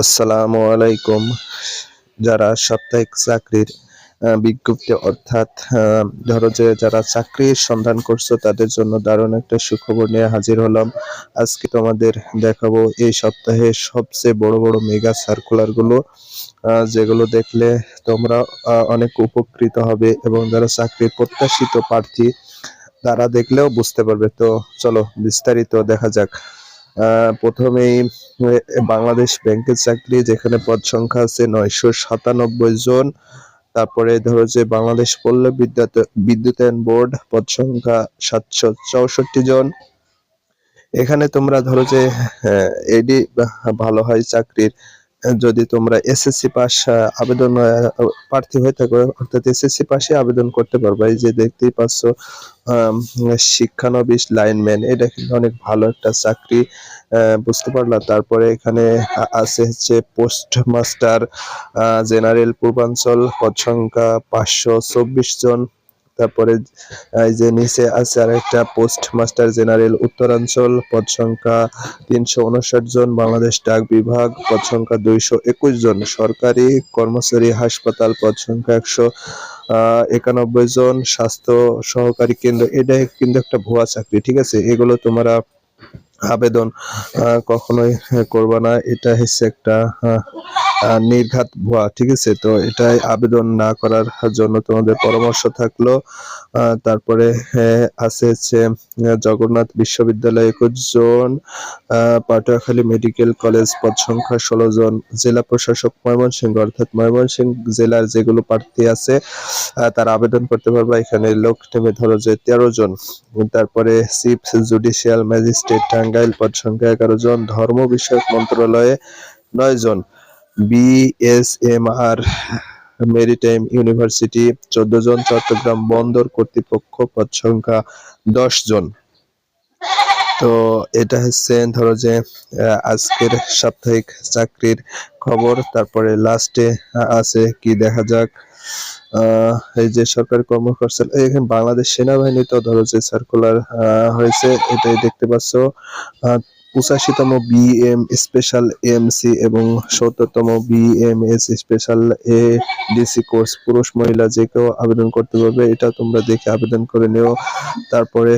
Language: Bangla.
আসসালামু আলাইকুম। যারা সাপ্তাহিক চাকরির বিজ্ঞপ্তি অর্থাৎ ধরো যে যারা চাকরির সন্ধান করছ তাদের জন্য দারুণ একটা সুখবর নিয়ে হাজির হলাম। আজকে তোমাদের দেখাবো এই সপ্তাহে সবচেয়ে বড় বড় মেগা সার্কুলারগুলো আহ, যেগুলো দেখলে তোমরা অনেক উপকৃত হবে এবং যারা চাকরির প্রত্যাশিত প্রার্থী তারা দেখলেও বুঝতে পারবে। তো চলো বিস্তারিত দেখা যাক। প্রথমেই বাংলাদেশ ব্যাংকের চাকরি, যেখানে পদ সংখ্যা আছে নয়শো সাতানব্বই জন। তারপরে ধরো যে বাংলাদেশ পল্ল বিদ্যুৎ, বিদ্যুতায়ন বোর্ড, পদ সংখ্যা সাতশো চৌষট্টি জন। এখানে তোমরা ধরো যে এডি ভালো হয় চাকরির। যদি তোমরা এসএসসি পাস আবেদন প্রার্থী হয়ে থাকো, অর্থাৎ এসএসসি পাশে আবেদন করতে পারবে। এই যে দেখতেই পাচ্ছ শিক্ষানবিশ লাইনম্যান এটা কিন্তু অনেক ভালো একটা চাকরি বুঝতে পারলা। তারপরে এখানে আছে হচ্ছে পোস্ট মাস্টার জেনারেল পূর্বাঞ্চল, পদ সংখ্যা পাঁচশো চব্বিশ জন। তারপরে এই যে নিচে আছে আরেকটা পোস্ট মাস্টার জেনারেল উত্তরাঞ্চল, পদ সংখ্যা তিনশো উনষাট জন, বাংলাদেশ ডাক বিভাগ, পদ সংখ্যা দুইশো একুশ জন, সরকারি কর্মচারী হাসপাতাল, পদ সংখ্যা একশো একানব্বই জন, স্বাস্থ্য সহকারী কেন্দ্র, এটা কিন্তু একটা ভুয়া চাকরি, ঠিক আছে? এগুলো তোমরা আবেদন কখনোই করবা না, এটা হচ্ছে একটা নির্ঘাত ভুয়া, ঠিক আছে? তো এটাই আবেদন না করার জন্য তোমাদের পরামর্শ থাকল। তারপরে আছে হচ্ছে জগন্নাথ বিশ্ববিদ্যালয় একুশ জন পাটুয়াখালী মেডিকেল কলেজ পদ সংখ্যা ষোলো জন, জেলা প্রশাসক ময়মনসিংহ, অর্থাৎ ময়মনসিংহ জেলার যেগুলো প্রার্থী আছে তারা আবেদন করতে পারবে। এখানে লোক নেমে ধরো যে তেরো জন। তারপরে চিফ জুডিশিয়াল ম্যাজিস্ট্রেট টাঙ্গাইল পদ সংখ্যা এগারো জন, ধর্ম বিষয়ক মন্ত্রণালয়ে নয় জন। বিএসএমআর মেরিটাইম ইউনিভার্সিটি চোদ্দ জন চট্টগ্রাম বন্দর কর্তৃপক্ষ পদ সংখ্যা দশ জন। তো এটা হচ্ছে ধরো যে আজকের সাপ্তাহিক চাকরির খবর। তারপরে লাস্টে আছে কি দেখা যাক। এই যে সরকারি কর্মকর্তা, এখানে বাংলাদেশ সেনাবাহিনী তো ধরো যে সার্কুলার হয়েছে, এটাই দেখতে পাচ্ছ। পঁচাশিতম বি এম স্পেশাল এমসি এবং সত্তরতম B M S special A DC course পুরুষ মহিলা যে কেউ আবেদন করতে পারবে, এটা তোমরা দেখে আবেদন করে নিও। তারপরে